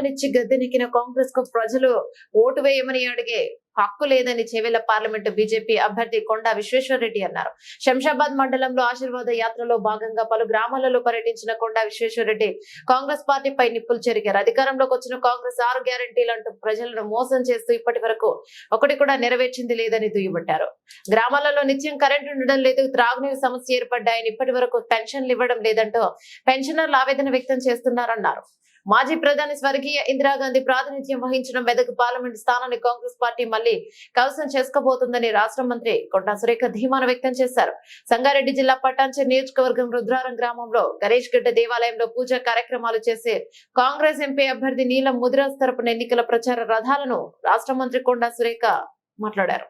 మాటనిచ్చి గద్దెనెక్కిన కాంగ్రెస్కు ప్రజలు ఓటు వేయమని అడిగే హక్కు లేదని చేవెళ్ళ పార్లమెంటు బీజేపీ అభ్యర్థి కొండా విశ్వేశ్వరరెడ్డి అన్నారు. శంషాబాద్ మండలంలో ఆశీర్వాద యాత్రలో భాగంగా పలు గ్రామాలలో పర్యటించిన కొండా విశ్వేశ్వరరెడ్డి కాంగ్రెస్ పార్టీపై నిప్పులు చెరిగారు. అధికారంలోకి వచ్చిన కాంగ్రెస్ ఆరు గ్యారంటీలు అంటూ ప్రజలను మోసం చేస్తూ ఇప్పటి వరకు ఒకటి కూడా నెరవేర్చింది లేదని దుయ్యబట్టారు. గ్రామాలలో నిత్యం కరెంటు ఉండడం లేదు త్రాగునీరు సమస్య ఏర్పడ్డాయని ఇప్పటి వరకు పెన్షన్లు ఇవ్వడం లేదంటూ పెన్షనర్లు ఆవేదన వ్యక్తం చేస్తున్నారన్నారు. మాజీ ప్రధాని స్వర్గీయ ఇందిరాగాంధీ ప్రాతినిధ్యం వహించిన మెదక్ పార్లమెంట్ స్థానాన్ని కాంగ్రెస్ పార్టీ మళ్ళీ కవసం చేసుకోబోతుందని రాష్ట్ర మంత్రి కొండా సురేఖ ధీమాను వ్యక్తం చేశారు. సంగారెడ్డి జిల్లా పటాన్చెర్ నియోజకవర్గం రుద్రారం గ్రామంలో గణేష్ గడ్డ దేవాలయంలో పూజా కార్యక్రమాలు చేసే కాంగ్రెస్ ఎంపీ అభ్యర్థి నీలం ముదిరాజ్ తరపున ఎన్నికల ప్రచార రథాలను రాష్ట్ర మంత్రి కొండా సురేఖ మాట్లాడారు.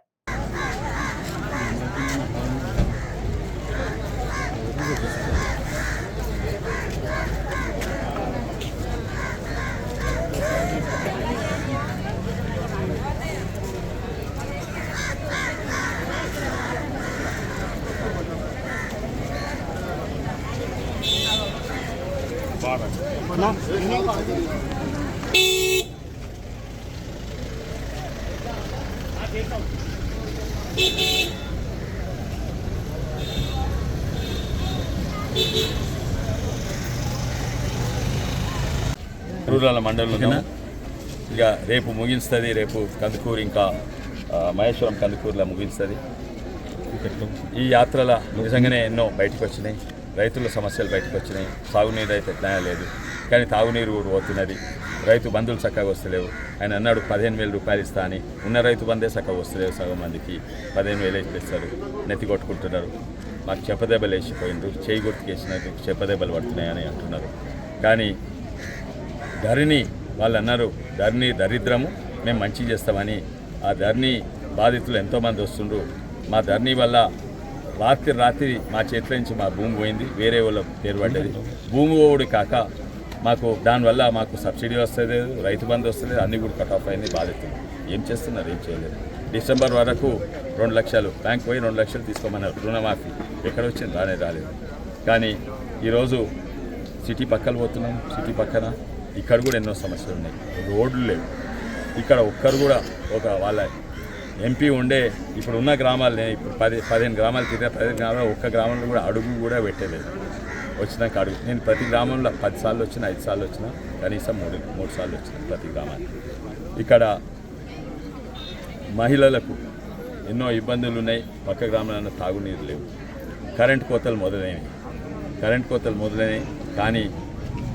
రూరల్ మండలంలో ఇక రేపు ముగిస్తుంది రేపు కందుకూరు ఇంకా మహేశ్వరం కందుకూరులో ముగిస్తుంది. ఈ యాత్రల నిజంగానే ఎన్నో బయటకు వచ్చినాయి రైతుల సమస్యలు బయటకు వచ్చినాయి. సాగునీరు అయితే ఎట్లా లేదు. కానీ తాగునీరు కూడా పోతున్నది. రైతు బంధువులు చక్కగా వస్తలేవు. ఆయన అన్నాడు పదిహేను వేల రూపాయలు ఇస్తా అని. ఉన్న రైతు బందే చక్కగా వస్తలేవు సగం మందికి. పదిహేను వేలు ఇస్తారు నెత్తి కొట్టుకుంటున్నారు. మాకు చెప్పదెబ్బలు వేసిపోయిండ్రు. చేయి గుర్తుకేసినట్టు చెప్పదెబ్బలు పడుతున్నాయని అంటున్నారు. కానీ ధరణి వాళ్ళు అన్నారు ధరణి దరిద్రము మేము మంచి చేస్తామని. ఆ ధరణి బాధితులు ఎంతోమంది వస్తుండ్రు. మా ధరణి వల్ల రాత్రి రాత్రి మా చేతుల నుంచి మా భూమి పోయింది వేరే వాళ్ళ పేరు పడ్డది. భూమి పోవుడు కాక మాకు దానివల్ల మాకు సబ్సిడీ వస్తుంది రైతు బంధు వస్తుంది అన్ని కూడా కట్ ఆఫ్ అయింది బాధ్యత ఏం చేస్తున్నారు ఏం చేయలేదు. డిసెంబర్ వరకు రెండు లక్షలు బ్యాంక్ పోయి రెండు లక్షలు తీసుకోమన్నారు రుణమాఫీ. ఎక్కడ వచ్చింది రానే రాలేదు. కానీ ఈరోజు సిటీ పక్కన పోతున్నాం సిటీ పక్కన ఇక్కడ కూడా ఎన్నో సమస్యలు ఉన్నాయి. రోడ్లు లేవు. ఇక్కడ ఒక్కరు కూడా ఒక వాళ్ళ ఎంపీ ఉండే ఇప్పుడు ఉన్న గ్రామాలనే ఇప్పుడు పది పదిహేను గ్రామాలు తిరిగిన పదిహేను గ్రామాలు ఒక్క గ్రామంలో కూడా అడుగు కూడా పెట్టలేదు. వచ్చినాక అడుగు. నేను ప్రతి గ్రామంలో పది సార్లు వచ్చిన ఐదు సార్లు వచ్చిన కనీసం మూడు మూడు సార్లు వచ్చిన ప్రతి గ్రామానికి. ఇక్కడ మహిళలకు ఎన్నో ఇబ్బందులు ఉన్నాయి. పక్క గ్రామాలలో తాగునీరు లేవు. కరెంట్ కోతలు మొదలైనవి. కరెంట్ కోతలు మొదలైనవి. కానీ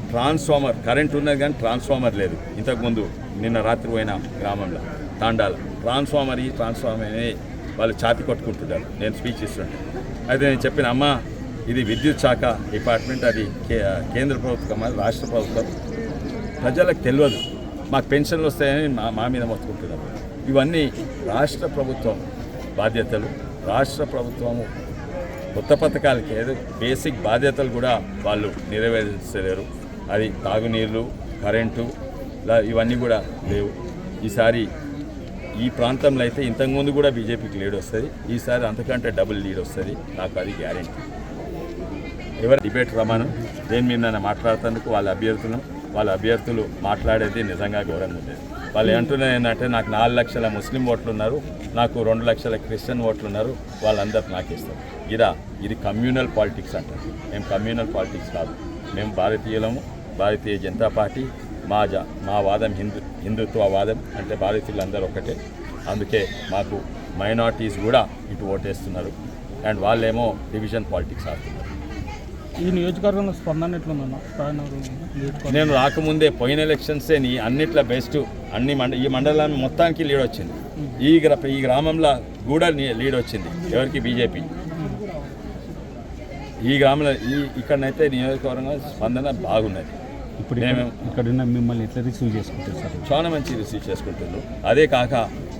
ట్రాన్స్ఫార్మర్ కరెంట్ ఉన్నది కానీ ట్రాన్స్ఫార్మర్ లేదు. ఇంతకుముందు నిన్న రాత్రి పోయిన గ్రామంలో తాండాల. ట్రాన్స్ఫార్మర్ ఈ ట్రాన్స్ఫార్మర్ అని వాళ్ళు ఛాతి కొట్టుకుంటున్నారు నేను స్పీచ్ ఇస్తుంటే. అయితే నేను చెప్పిన అమ్మ ఇది విద్యుత్ శాఖ డిపార్ట్మెంట్ అది కే కేంద్ర ప్రభుత్వం అది రాష్ట్ర ప్రభుత్వం. ప్రజలకు తెలియదు. మాకు పెన్షన్లు వస్తాయని మా మా మీద మొత్తుకుంటున్నారు. ఇవన్నీ రాష్ట్ర ప్రభుత్వం బాధ్యతలు. రాష్ట్ర ప్రభుత్వము కొత్త పథకాలకి ఏదో బేసిక్ బాధ్యతలు కూడా వాళ్ళు నెరవేర్చలేరు. అది తాగునీళ్ళు కరెంటు ఇవన్నీ కూడా లేవు. ఈసారి ఈ ప్రాంతంలో అయితే ఇంతకుముందు కూడా బీజేపీకి లీడ్ వస్తుంది. ఈసారి అంతకంటే డబుల్ లీడ్ వస్తుంది. నాకు అది గ్యారెంటీ ఎవరు డిబేట్ రమాను దేని మీద నన్ను మాట్లాడుతున్నందుకు వాళ్ళ అభ్యర్థులను వాళ్ళ అభ్యర్థులు మాట్లాడేది నిజంగా గౌరవం ఉండేది. వాళ్ళు ఏమంటున్నారు ఏంటంటే నాకు నాలుగు లక్షల ముస్లిం ఓట్లు ఉన్నారు నాకు రెండు లక్షల క్రిస్టియన్ ఓట్లు ఉన్నారు వాళ్ళందరూ నాకు ఇస్తారు. ఇదా ఇది కమ్యూనల్ పాలిటిక్స్ అంటారు మేము కమ్యూనల్ పాలిటిక్స్ కాదు. మేము భారతీయులము భారతీయ జనతా పార్టీ మా జా మా వాదం హిందూ హిందుత్వ వాదం అంటే భారతీయులందరూ ఒకటే అందుకే మాకు మైనార్టీస్ కూడా ఇటు ఓటేస్తున్నారు. అండ్ వాళ్ళేమో డివిజన్ పాలిటిక్స్ ఆడుతున్నారు. ఈ నియోజకవర్గంలో స్పందన ఎట్లుందన్న నేను రాకముందే పోయిన ఎలక్షన్సే నీ అన్నిట్లో బెస్ట్. అన్ని మండ ఈ మండలాన్ని మొత్తానికి లీడ్ వచ్చింది. ఈ గ్ర ఈ గ్రామంలో కూడా లీడ్ వచ్చింది. ఎవరికి? బీజేపీ. ఈ గ్రామంలో ఈ ఇక్కడనైతే నియోజకవర్గంలో స్పందన బాగున్నది. ఇప్పుడు మేము- ఇక్కడ ఉన్న మిమ్మల్ని ఎట్లా రిసీవ్ చేసుకుంటారు సార్? చాలా మంచి రిసీవ్ చేసుకుంటున్నారు అదే కాక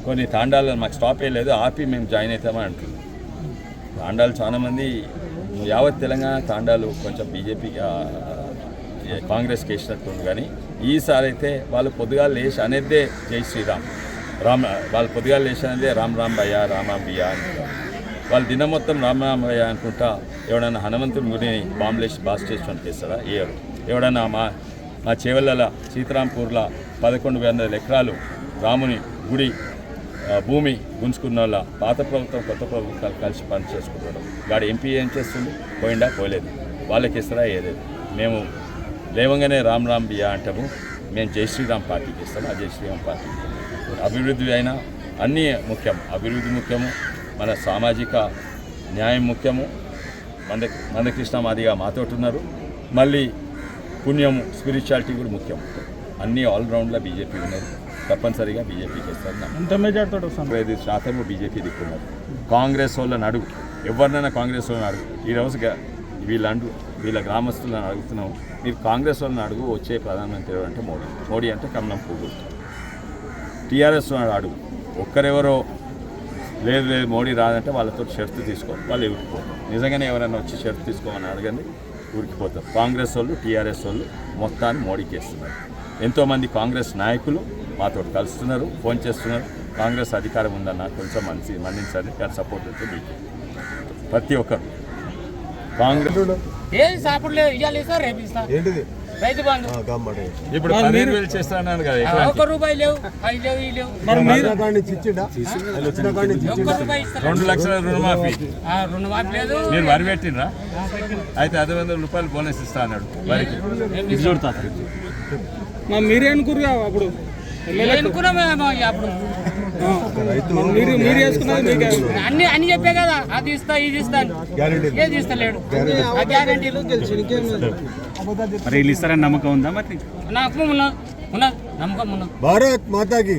కొన్ని తాండాలు మాకు స్టాప్ లేదు ఆపి మేము జాయిన్ అవుతామని అంటున్నాం తాండాలు చాలా మంది యావత్ తెలంగాణ తాండాలు కొంచెం బీజేపీ కాంగ్రెస్కి వేసినట్టుంది కానీ ఈసారి అయితే వాళ్ళు పొద్దుగాలు లేచి అనేదే జై శ్రీరామ్. రామ్ వాళ్ళు పొద్దుగాలు లేచి అనేదే రామ్ రామ్ భయ్య రామాంబియ అంటారు. వాళ్ళు దినం మొత్తం రామ్ రామ్ భయ్య అనుకుంటా ఎవడన్నా హనుమంతుని గుడిని బాంబులేసి బాస్ చేసి పంపిస్తారా ఏడు. ఎవడన్నా మా మా చేవెళ్ళ సీతారాంపూర్ల పదకొండు వందల ఎకరాలు రాముని గుడి భూమి గుంజుకున్న వాళ్ళ పాత ప్రభుత్వం కొత్త ప్రభుత్వాలు కలిసి పని చేసుకుంటారు గాడి ఎంపీ ఏం చేస్తుంది? పోయిండా? పోలేదు. వాళ్ళకి ఇస్తారా ఏలేదు. మేము లేవంగానే రామ్ రామ్ బియా అంటాము. మేము జై శ్రీరామ్ పార్టీకి ఇస్తాము ఆ జై శ్రీరామ్ పార్టీ అభివృద్ధి అయినా అన్నీ ముఖ్యం. అభివృద్ధి ముఖ్యము. మన సామాజిక న్యాయం ముఖ్యము. మంద మందకృష్ణ మాదిగా మాతోటి ఉన్నారు. మళ్ళీ పుణ్యము స్పిరిచువాలిటీ కూడా ముఖ్యం. అన్నీ ఆల్రౌండ్లో బీజేపీ ఉన్నది. తప్పనిసరిగా మెజార్టీ వస్తుంది? తొంభై ఐదు శాతము బీజేపీ దిక్కున్నారు కాంగ్రెస్ వాళ్ళని అడుగు. ఎవరినైనా కాంగ్రెస్ వాళ్ళని అడుగు. ఈ రోజు గా- వీళ్ళ వీళ్ళ గ్రామస్తులను అడుగుతున్నాం మీరు కాంగ్రెస్ వాళ్ళని అడుగు వచ్చే ప్రధానమంత్రి ఎవరు అంటే మోడీ. మోడీ అంటే కమలం పువ్వు. టీఆర్ఎస్ వాళ్ళని అడుగు. ఒక్కరెవరో లేదు లేదు మోడీ రాదంటే వాళ్ళతో షరతు తీసుకో. వాళ్ళు ఉరికిపోతారు నిజంగానే ఎవరైనా వచ్చి షరతు తీసుకోమని అడగండి. ఉరికిపోతారు కాంగ్రెస్ వాళ్ళు టీఆర్ఎస్ వాళ్ళు మొత్తాన్ని మోడీకి ఇస్తున్నారు ఎంతోమంది కాంగ్రెస్ నాయకులు మాతో కలుస్తున్నారు ఫోన్ చేస్తున్నారు. కాంగ్రెస్ అధికారం ఉందన్న కొంచెం మంచి మన్నించండి కానీ సపోర్ట్ అయితే మీకు ప్రతి ఒక్కరు కాంగ్రెస్ ఏం సాపడలేదు ఇవాళ ఇస్తా. రేపు రైతు బంధు. ఇప్పుడు పదిహేను వేలు చేస్తానన్నాను కదా ఎకరానికి. ఒక్క రూపాయి లేవు అవి లేవు ఇవి లేవు. మరి ఒక్క రూపాయి రెండు లక్షల రుణమాఫీ. రెండు మాకు లేదు. మీరు వరి పెట్టినరా అయితే ఐదు వందల రూపాయలు బోనస్ ఇస్తా అన్నాడు వరికి. ఇది చూడతా మా మీరే అనుకురు అప్పుడు? అనుకున్నామేమో ఇక అప్పుడు? అన్ని అన్ని చెప్పే కదా. అది ఇస్తా ఇది ఇస్తా ఏది ఇస్తలేడు. ఆ గ్యారంటీలు మరి వీళ్ళు ఇస్తారని నమ్మకం ఉందా మరి? ఉన్నది ఉన్నది నమ్మకం ఉన్నది భారత్ మాతాకి.